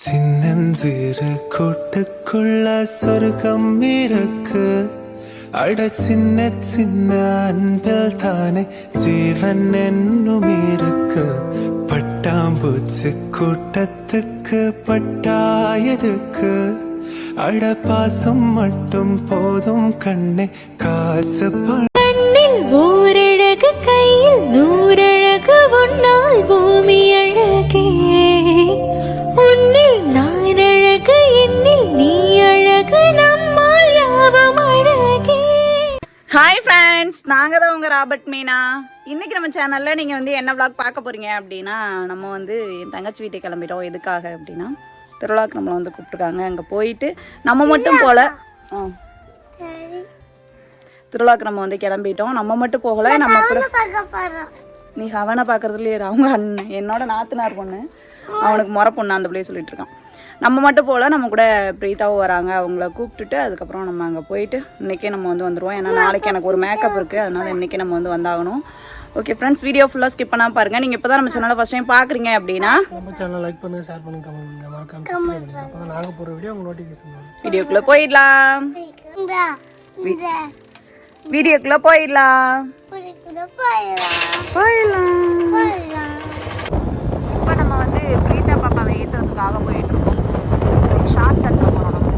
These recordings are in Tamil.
சின்னஞ்சிறு கூட்டுக்குள்ள சொர்க்கம் இருக்கு. அட சின்ன சின்ன அன்பில் தானே ஜீவன் என்னும் இருக்கு. பட்டாம்பூச்சி கூட்டத்துக்கு பட்டாயதுக்கு அட பாசம் மட்டும் போதும் கண்ணே காசு பண்ணின் ஃப்ரெண்ட்ஸ் நாங்கள் தான் உங்கள் ராபர்ட் மீனா. இன்றைக்கி நம்ம சேனலில் நீங்கள் வந்து என்ன vlog பார்க்க போகிறீங்க அப்படின்னா நம்ம வந்து என் தங்கச்சி வீட்டுக்கு கிளம்பிட்டோம். எதுக்காக அப்படின்னா திருவிழாக்கு நம்மளை வந்து கூப்பிட்ருக்காங்க அங்கே போயிட்டு நம்ம மட்டும் போகல திருவிழாக்கு நம்ம வந்து கிளம்பிட்டோம். நம்ம மட்டும் போகல நம்ம நீ அவனை பார்க்கறதுலேயே. அவங்க அண்ணன் என்னோட நாத்தனார் பொண்ணு. அவனுக்கு முறை பொண்ணு அந்த பிள்ளைய சொல்லிட்டு இருக்கான். நம்ம மட்டும் போகல நம்ம கூட பிரீத்தாவும் வராங்க. அவங்கள கூப்பிட்டுட்டு அதுக்கப்புறம் நம்ம அங்கே போயிட்டு இன்றைக்கே நம்ம வந்து வந்துடுவோம் ஏன்னா நாளைக்கு எனக்கு ஒரு மேக்கப் இருக்குது அதனால இன்றைக்கி நம்ம வந்து வந்தாகணும். ஓகே ஃப்ரெண்ட்ஸ் வீடியோ ஃபுல்லாக ஸ்கிப் பண்ணாமல் பாருங்கள் நீங்கள் இப்போ தான் நம்ம சேனலை ஃபஸ்ட் டைம் பார்க்குறீங்க அப்படின்னா நம்ம சேனலை லைக் பண்ணுங்க ஷேர் பண்ணுங்க கமெண்ட் பண்ணுங்க. மறக்காம சப்ஸ்கிரைப் பண்ணுங்க. அப்போ நாங்கள் போகிற வீடியோ உங்கள் நோட்டிஃபிகேஷன் வரும். வீடியோக்குள்ளே போயிடலாம். வீடியோக்குள்ளே போயிடலாம். போயிடலாம். இப்போ நம்ம வந்து பிரீதா பாப்பாவை ஏற்றுறதுக்காக போயிட்டு இருக்கோம் ஷார்ட் கட்டில் போகிறோம் நம்ம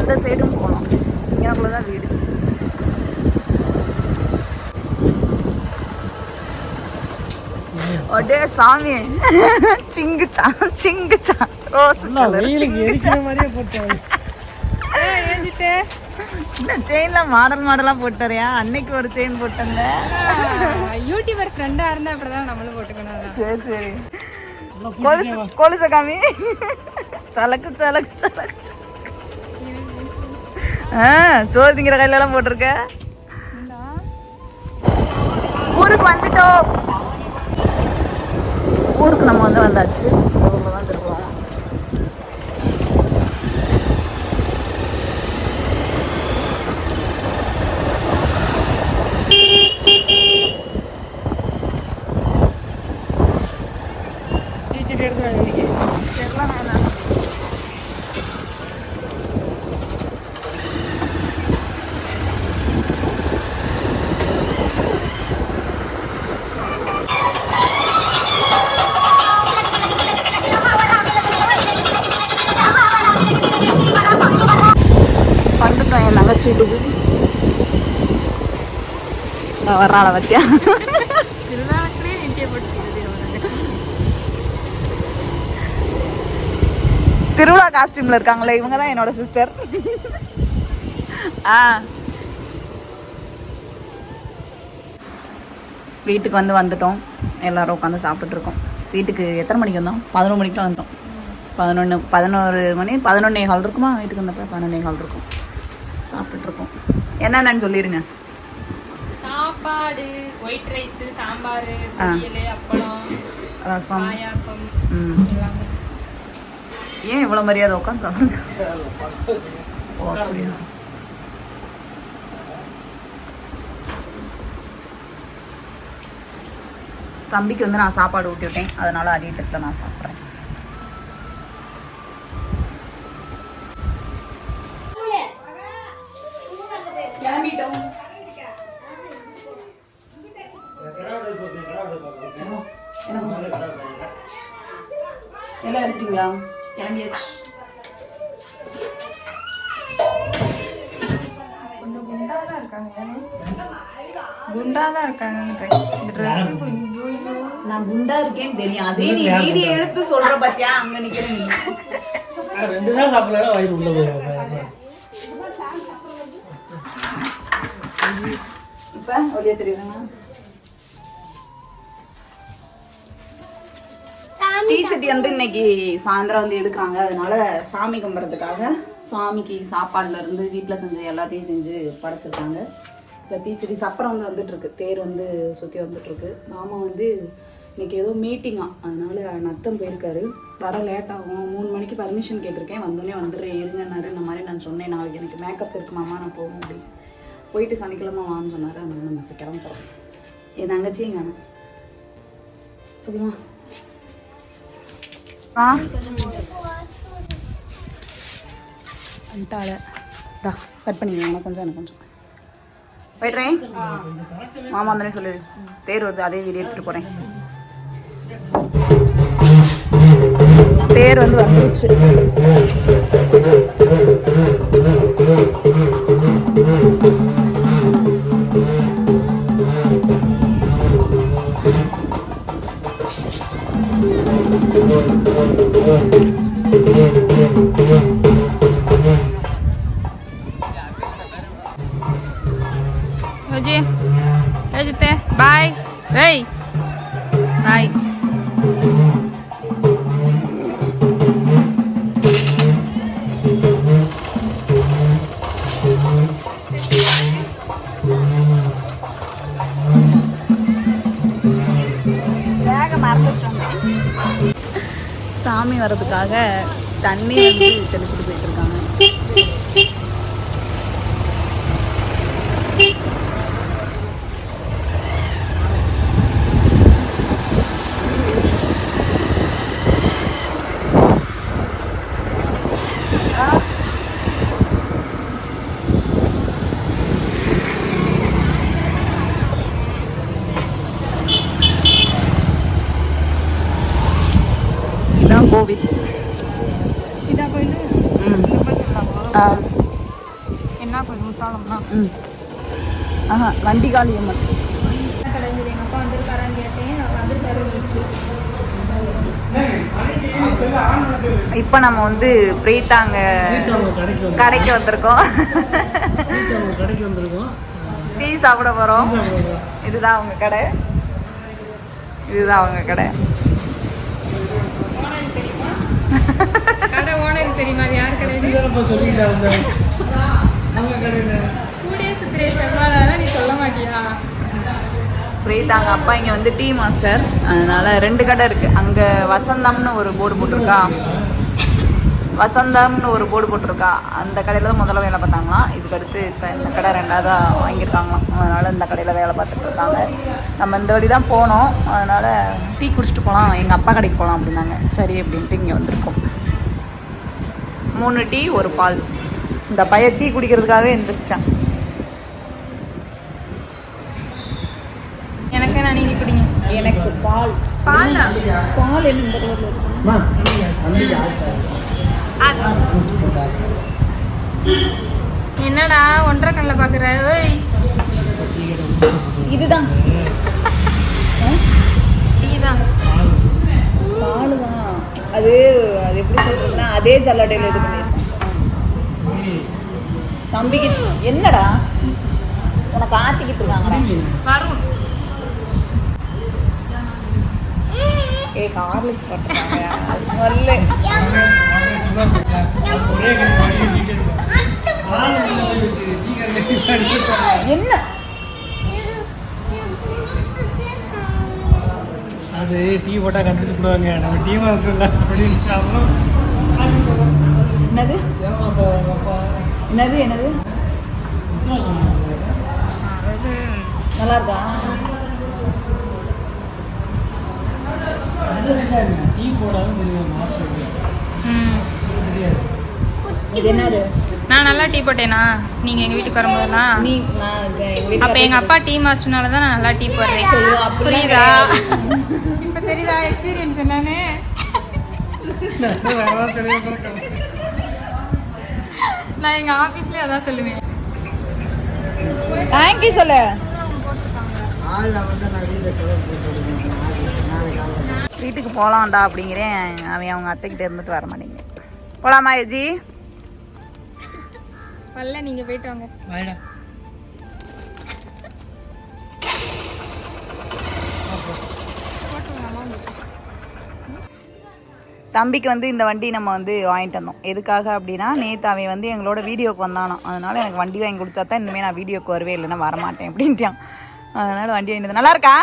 இந்த சைடும் போகலாம் எனக்குள்ள தான் வீடு அடே சாமி. சிங்குச்சா சிங்குச்சா ரோஸ் கலர். இந்த செயின்ல மாடல் மாடலா போட்டு வரியா அன்னைக்கு ஒரு செயின் போட்டங்க யூடியூபர் ஃப்ரெண்டா இருந்தா அப்படிதான் நம்மளும் போட்டுக்கணும் சரி சரி. கொலுசு கொலுச காமி. சலக்கு சலக்கு சலக்கு. ஆ சோறு திங்கிற கையில எல்லாம் போட்டிருக்க ஊருக்கு வந்துட்டோம். ஊருக்கு நம்ம வந்து வந்தாச்சு ஊர்ல தான் திருப்போம் டீச்சர் எடுத்து இன்னைக்கு வீட்டுக்கு நான் வர்றாள பத்தியா? திருவிழா காஸ்டியூம்ல இருக்காங்களே இவங்க தான் என்னோட சிஸ்டர் ஆ. வீட்டுக்கு வந்து வந்துட்டோம். எல்லாரும் உட்காந்து சாப்பிட்டுட்டு இருக்கோம். வீட்டுக்கு எத்தனை மணிக்கு வந்தோம்? பதினொரு மணிக்கு வந்தோம். பதினொன்று பதினோரு மணி பதினொன்னே கால் இருக்குமா? வீட்டுக்கு வந்தப்ப பதினொன்னே கால் இருக்கும். சாப்பிட்டுட்டு இருக்கோம் என்னென்னு சொல்லிடுங்க சாப்பாடு ஒயிட் ரைஸ் சாம்பார் அப்பளம் ரசம். பாயாசம் ஏன் இவ்வளோ மரியாதை உட்காந்து சாப்பிடுங்க அப்படியா? தம்பிக்கு வந்து நான் சாப்பாடு ஊட்டி விட்டேன் அதனால அடிய தட்டில் நான் சாப்பிட்றேன். எடுத்தீங்களா கிளம்பியாச்சு. கொஞ்சம் குண்டா தான் இருக்காங்க. குண்டா தான் இருக்காங்க இந்த ட்ரெஸ் நான் குண்டா இருக்கேன்னு தெரியும். அதே நீ வீடியோ எடுத்து சொல்ற பாத்தியா? அங்க நிக்கிறேன் நீ. ரெண்டு நாள் சாப்பிடலாம் வயிறு உள்ள போயிடும். இப்ப ஒளிய தெரியுதுங்க. டீச்சட்டி வந்து இன்னைக்கு சாயந்தரம் வந்து எடுக்கிறாங்க. அதனால சாமி கும்பிட்றதுக்காக சாமிக்கு சாப்பாடுல இருந்து வீட்டில் செஞ்ச எல்லாத்தையும் செஞ்சு படைச்சிருக்காங்க. இப்போ தீச்சட்டி சப்பரம் வந்து வந்துட்டு இருக்கு தேர் வந்து சுற்றி வந்துட்டு இருக்கு மாமா வந்து இன்னைக்கு ஏதோ மீட்டிங்கா அதனால நத்தம் போயிருக்காரு. வர லேட் ஆகும். மூணு மணிக்கு பர்மிஷன் கேட்டிருக்கேன். வந்தோடனே வந்துடுறேன் இருங்கன்னாரு. இந்த மாதிரி நான் சொன்னேன். நாளைக்கு எனக்கு மேக்கப் இருக்கு மாமா நான் போகணும் அப்படி போயிட்டு சனிக்கிழமை வான்னு சொன்னாரு. அதனால நம்ம இப்போ கிளம்புறோம். என் தங்கச்சியும் காணும். சொல்லுமா? டா கட் எனக்கு கொஞ்சம் எனக்கு கொஞ்சம். போய்ட்றேன். மாமா வந்தோடனே சொல்லு. தேர் வருது அதே வீடியோ எடுத்துகிட்டு போகிறேன் தேர் வந்து வந்துருச்சு. பேகை மறந்துட்டு வந்தேன் சாமி வர்றதுக்காக தண்ணி வந்து தெளிச்சுட்டு போயிட்டு இருக்காங்க. கோவில். என்ன கோயில் முத்தாளம்னா ம் ஆஹா வண்டிகாளி அம்மன் கடைஞ்சது எங்கள் அப்பா வந்திருக்காரான்னு கேட்டேன் இப்போ நம்ம வந்து பிரீத்தாங்க கடைக்கு வந்து கடைக்கு வந்திருக்கோம். கடைக்கு வந்திருக்கோம் டீ சாப்பிட போகிறோம் இதுதான் அவங்க கடை. இதுதான் அவங்க கடை கடை ஓனருக்கு தெரியுமா? அது யார் கடை இதெல்லாம் சொல்லிக்கிட்டா வந்தேன் அவங்க கடையில். கூடிய சுத்திரே செவ்வாழை நீ சொல்ல மாட்டியா? பிரீத்தாங்க அப்பா இங்கே வந்து டீ மாஸ்டர். அதனால ரெண்டு கடை இருக்கு. அங்கே வசந்தம்னு ஒரு போர்டு போட்டிருக்கா. வசந்தம்னு ஒரு போர்டு போட்டிருக்கா. அந்த கடையில் தான் முதல்ல வேலை பார்த்தாங்களாம் இதுக்கு அடுத்து இப்போ இந்த கடை ரெண்டாவதாக வாங்கியிருக்காங்களாம். அதனால இந்த கடையில் வேலை பார்த்துட்டு இருக்காங்க. நம்ம இந்த வழி தான் போனோம். அதனால டீ குடிச்சிட்டு போகலாம் எங்கள் அப்பா கடைக்கு போகலாம் அப்படின்னாங்க. சரி அப்படின்ட்டு இங்கே வந்திருக்கோம். மூணு டீ ஒரு பால். இந்த பையன் டீ குடிக்கிறதுக்காகவே எந்திரிச்சிட்டேன். எனக்கு நான் நீங்க குடிங்க. எனக்கு பால். பால்? பால் என்ன இந்த கலரில் இருக்கு? என்னடா ஒன்றரை கண்ணில் பார்க்குற? ஓய். இதுதான். அது அது எப்படி சொல்றதுன்னா அதே ஜல்லடையில இது பண்ணியிருக்கோம். தம்பிக்கு என்னடா? உனக்கு ஆத்திக்கிட்டு இருக்காங்கடா வரும் ஏ ஹார்லிக்ஸ் போட்டுருக்காங்க ஸ்மெல்லு. என்ன? அது டீ போட்டால் கண்டுபிடிச்சு போடுவாங்க. நம்ம டீ மாஸ்டர்ல அப்படின்னு அப்புறம் என்னது? என்னது என்னது? நல்லா இருக்கா டீ போடாமல் தெரியும்? மாஸ்டர். ம். தெரியாது. இது என்னது? நான் நல்லா டீ போட்டேனா? நீங்க எங்க வீட்டுக்கு வீட்டுல அப்ப எங்க அப்பா டீ மாஸ்டர்னால தான் நான் நல்லா டீ போடுறேன். புரியுதா. இப்ப தெரியுதா? எக்ஸ்பீரியன்ஸ் என்னன்னு? நான் எங்க ஆபீஸ்லயே அதான் சொல்லுவேன். தேங்க்யூ சொல்லு. வீட்டுக்கு போகலாம்டா அப்படிங்கிறேன். அவன் அவங்க அத்தைக்கிட்ட இருந்துட்டு வர மாட்டேங்க போலாமா ஏஜி? வரல நீங்க போயிட்டு வாங்க. வாயிடா தம்பிக்கு வந்து இந்த வண்டி நம்ம வந்து வாங்கிட்டு வந்தோம். எதுக்காக அப்படின்னா நேற்று அவன் வந்து எங்களோட வீடியோக்கு வந்தானோ அதனால எனக்கு வண்டி வாங்கி கொடுத்தா தான் இனிமேல் நான் வீடியோக்கு வருவே இல்லைன்னா வரமாட்டேன் அப்படின்ட்டான். அதனால வண்டி வாங்கிட்டு வந்தேன். நல்லா இருக்கா?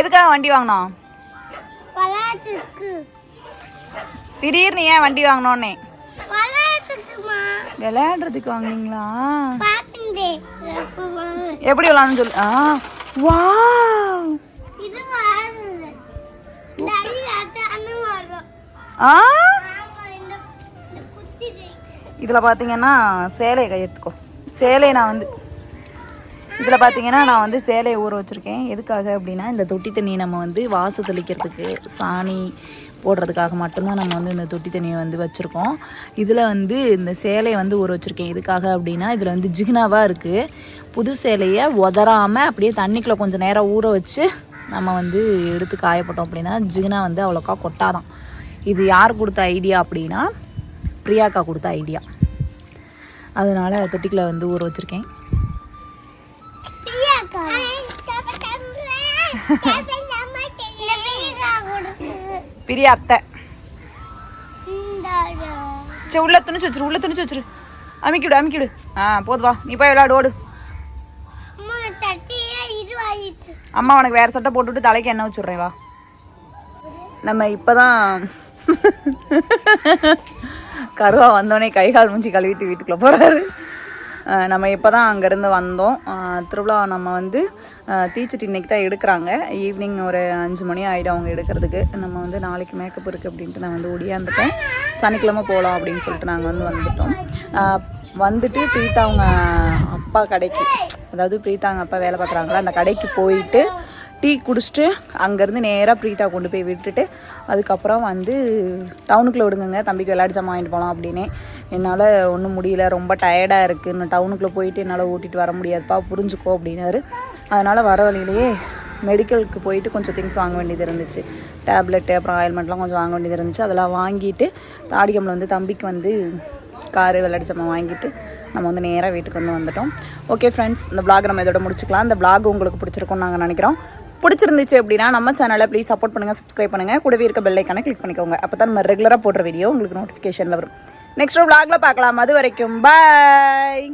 எதுக்காக வண்டி வாங்கினோம்? திடீர்னு ஏன் வண்டி வாங்கினோன்னே? விளையாடுறதுக்கு வாங்குனீங்களா? எப்படி விளாட்னு சொல்லு. ஆ வா இதில் பார்த்தீங்கன்னா சேலையை கையெடுத்துக்கோ. சேலையை நான் வந்து இதில் பார்த்தீங்கன்னா நான் வந்து சேலையை ஊற வச்சுருக்கேன். எதுக்காக அப்படின்னா இந்த தொட்டி தண்ணி நம்ம வந்து வாசு தெளிக்கிறதுக்கு சாணி போடுறதுக்காக மட்டும்தான் நம்ம வந்து இந்த தொட்டி தண்ணியை வந்து வச்சுருக்கோம். இதில் வந்து இந்த சேலையை வந்து ஊற வச்சுருக்கேன். எதுக்காக அப்படின்னா இதில் வந்து ஜிகினாவாக இருக்குது புது சேலையை உதறாமல் அப்படியே தண்ணிக்குள்ளே கொஞ்சம் நேரம் ஊற வச்சு நம்ம வந்து எடுத்து காயப்பட்டோம் அப்படின்னா ஜிகினா வந்து அவ்வளோக்கா கொட்டாதான். இது யார் கொடுத்த ஐடியா அப்படின்னா பிரியாக்கா கொடுத்த ஐடியா. அதனால தொட்டிக்குள்ள வந்து ஊற வச்சுருக்கேன் பிரியாக்கா இந்த பிரியாக்கா கொடுத்தது பிரியா அத்தை சரி உள்ள துணிச்சு வச்சிரு உள்ள துணிச்சு வச்சிரு. அமுக்கிவிடு அமுக்கிவிடு. ஆ போது வா நீ போய் விளையாடு ஓடு. அம்மா உனக்கு வேற சட்டை போட்டுவிட்டு தலைக்கு எண்ணெய் வச்சுட்றேன் வா. நம்ம இப்போதான் கருவா வந்தோடனே கை கால் மூஞ்சி கழுவிட்டு வீட்டுக்குள்ளே போகிறாரு நம்ம இப்போ தான் அங்கேருந்து வந்தோம். திருவிழா நம்ம வந்து தீச்சிட்டு இன்னைக்கு தான் எடுக்கிறாங்க. ஈவினிங் ஒரு அஞ்சு மணி ஆகிடும் அவங்க எடுக்கிறதுக்கு. நம்ம வந்து நாளைக்கு மேக்கப் இருக்குது அப்படின்ட்டு நான் வந்து ஒடியாந்துட்டேன். சனிக்கிழமை போகலாம் அப்படின்னு சொல்லிட்டு நாங்கள் வந்து வந்துட்டோம். வந்துட்டு பிரீத்தா அவங்க அப்பா கடைக்கு அதாவது பிரீத்தா அவங்க அப்பா வேலை பார்க்குறாங்களா அந்த கடைக்கு போயிட்டு டீ குடிச்சிட்டு அங்கேருந்து நேராக ப்ரீதா கொண்டு போய் விட்டுட்டு அதுக்கப்புறம் வந்து டவுனுக்குள்ளே விடுங்கங்க தம்பிக்கு விளையாடி ஜாமான் வாங்கிட்டு போகலாம் அப்படின்னே. என்னால் ஒன்றும் முடியல ரொம்ப டயர்டாக இருக்குது இன்னும் டவுனுக்குள்ளே போயிட்டு என்னால் ஓட்டிகிட்டு வர முடியாதுப்பா புரிஞ்சுக்கோ அப்படின்னாரு. அதனால் வர வழியிலேயே மெடிக்கலுக்கு போயிட்டு கொஞ்சம் திங்ஸ் வாங்க வேண்டியது இருந்துச்சு. டேப்லெட்டு அப்புறம் ஆயில்மெண்ட்லாம் கொஞ்சம் வாங்க வேண்டியது இருந்துச்சு. அதெல்லாம் வாங்கிட்டு தாடிகம்ல வந்து தம்பிக்கு வந்து காரு விளையாடி ஜாமான் வாங்கிட்டு நம்ம வந்து நேராக வீட்டுக்கு வந்து வந்துட்டோம். ஓகே ஃப்ரெண்ட்ஸ் இந்த பிளாக் நம்ம இதோட முடிச்சுக்கலாம். இந்த பிளாக் உங்களுக்கு பிடிச்சிருக்கும்னு நாங்கள் நினைக்கிறோம். பிடிச்சிருந்துச்சு அப்படின்னா நம்ம சேனலை ப்ளீஸ் சப்போர்ட் பண்ணுங்கள் சப்ஸ்கிரைப் பண்ணுங்கள் கூடவே இருக்க பெல் கிளிக் பண்ணிக்கோங்க. அப்போ தான் நம்ம ரெகுலராக போடுற வீடியோ உங்களுக்கு நோட்டிஃபிகேஷனில் வரும். நெக்ஸ்ட் vlogல பார்க்கலாம். அது வரைக்கும் பாய்